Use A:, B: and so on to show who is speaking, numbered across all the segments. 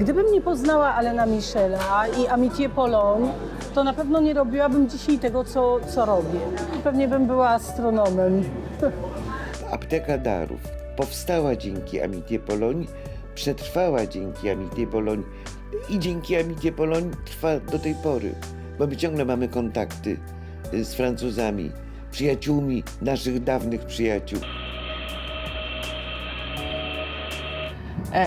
A: Gdybym nie poznała Alena Michela i Amitié Pologne, to na pewno nie robiłabym dzisiaj tego, co, co robię. Pewnie bym była astronomem.
B: Apteka Darów powstała dzięki Amitié Pologne, przetrwała dzięki Amitié Pologne i dzięki Amitié Pologne trwa do tej pory, bo my ciągle mamy kontakty y, z Francuzami, przyjaciółmi naszych dawnych przyjaciół.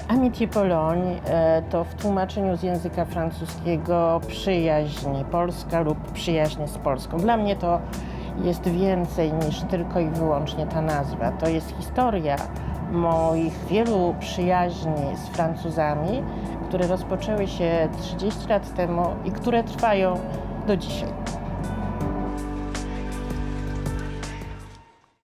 C: Amitié Pologne e, to w tłumaczeniu z języka francuskiego przyjaźń Polska lub przyjaźń z Polską. Dla mnie to jest więcej niż tylko i wyłącznie ta nazwa. To jest historia moich wielu przyjaźni z Francuzami, które rozpoczęły się 30 lat temu i które trwają do dzisiaj.